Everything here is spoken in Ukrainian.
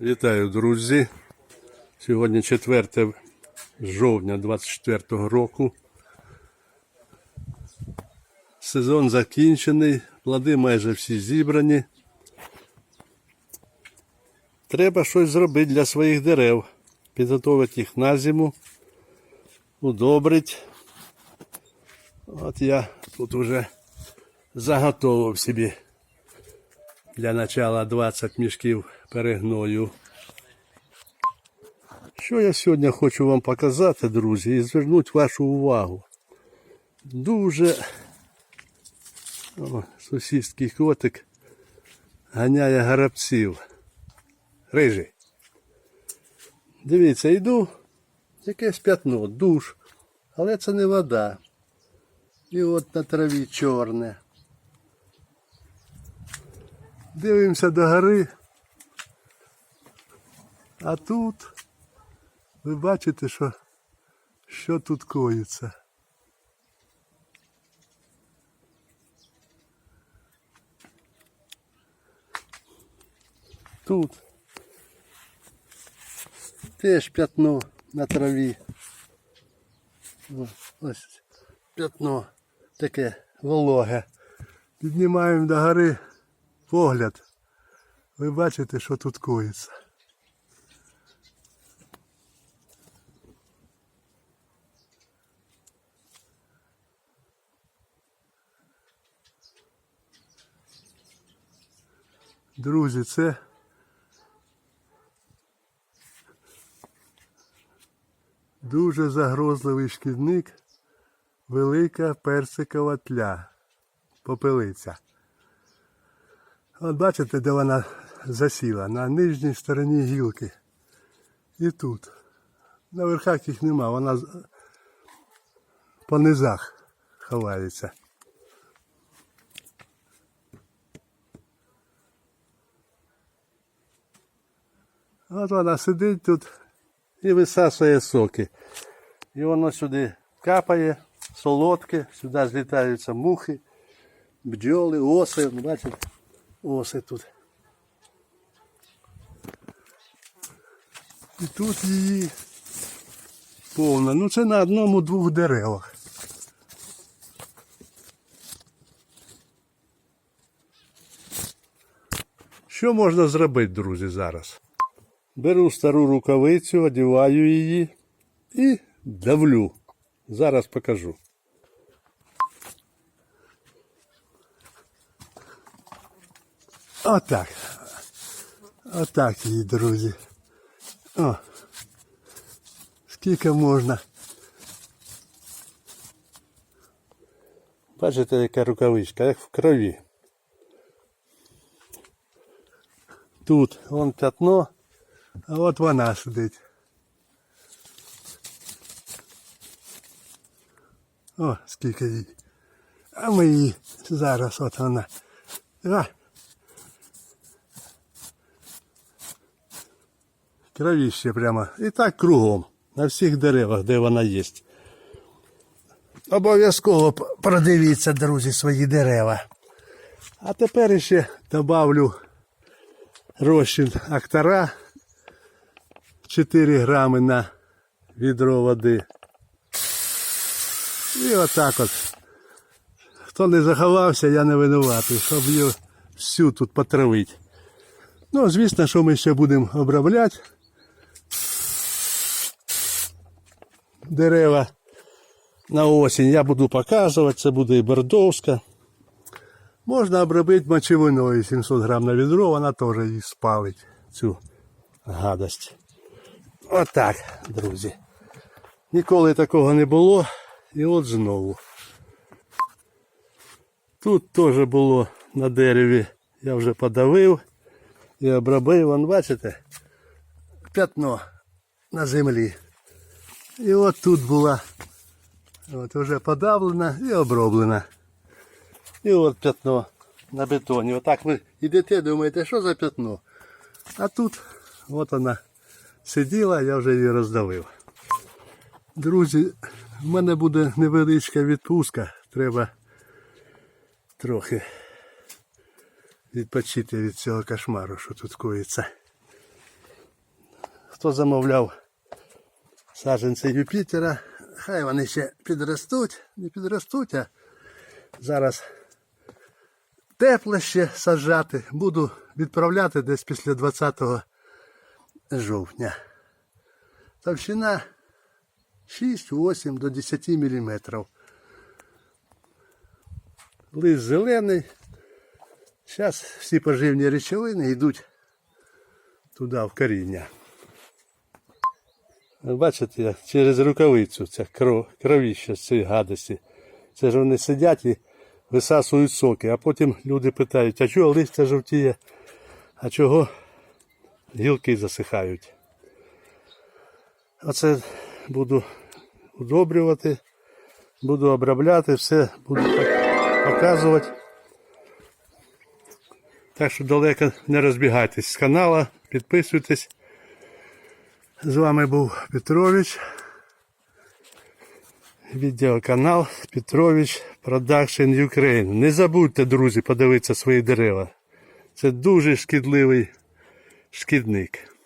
Вітаю, друзі. Сьогодні 4 жовтня 24 року. Сезон закінчений, плоди майже всі зібрані. Треба щось зробити для своїх дерев. Підготувати їх на зиму, удобрить. От я тут уже заготовив собі для начала 20 мішків перегною. Що я сьогодні хочу вам показати, друзі, і звернути вашу увагу. Дуже О, сусідський котик ганяє гарабців. Рижий. Дивіться, йду, якесь п'ятно, душ, але це не вода. І от на траві чорне. Дивимося до гори. А тут ви бачите, що, що тут коїться. Тут теж п'ятно на траві. Ось п'ятно таке вологе. Піднімаємо до гори погляд. Ви бачите, що тут коїться. Друзі, це дуже загрозливий шкідник, велика персикова тля, попелиця. От бачите, де вона засіла, на нижній стороні гілки. І тут. На верхах їх нема, вона по низах ховається. От вона сидить тут і висасує соки. І воно сюди капає, солодке, сюди злітаються мухи, бджоли, оси, ну, бачите, оси тут. І тут її повна. Ну це на одному-двох деревах. Що можна зробити, друзі, зараз? Беру стару рукавицю, одіваю її і давлю. Зараз покажу. Отак. Отак її, друзі. О. Скільки можна. Бачите, яка рукавичка, як в крові. Тут вон п'ятно, А от вона сидить. О, скільки їй. А ми її зараз от вона. А. Кровіще прямо. І так кругом. На всіх деревах, де вона є. Обов'язково продивіться, друзі, свої дерева. А тепер ще добавлю розчин актора 4 грами на відро води. І отак от. Хто не заховався, я не винуватий, щоб її всю тут потравити. Ну, звісно, що ми ще будемо обробляти дерева на осінь. Я буду показувати, це буде і бордовська. Можна обробити мочевиною 700 грам на відро, вона теж її спалить, цю гадость. Отак, друзі. Ніколи такого не було. І от знову. Тут теж було на дереві. Я вже подавив і обробив. Вон, бачите? П'ятно на землі. І от тут була от вже подавлена і оброблена. І от п'ятно на бетоні. Отак ви йдете, думаєте, що за п'ятно? А тут от вона сиділа, я вже її роздавив. Друзі, в мене буде невеличка відпустка. Треба трохи відпочити від цього кошмару, що тут коїться. хто замовляв саджанці Юпітера, хай вони ще підростуть, не підростуть, а зараз тепло ще саджати. Буду відправляти десь після 20 жовтня. Товщина 6-8 до 10 мм. Лист зелений. Зараз всі поживні речовини йдуть туди, в коріння. Бачите, через рукавицю ця кров, кровіща з цієї гадості. Це ж вони сидять і висасують соки, а потім люди питають, а чого листя жовтіє, а чого гілки засихають. Оце буду удобрювати, буду обробляти, все буду показувати. Так що далеко не розбігайтесь з канала, підписуйтесь. З вами був Петрович. Відеоканал Петрович Production Ukraine. Не забудьте, друзі, подивитися свої дерева. Це дуже шкідливий шкідник.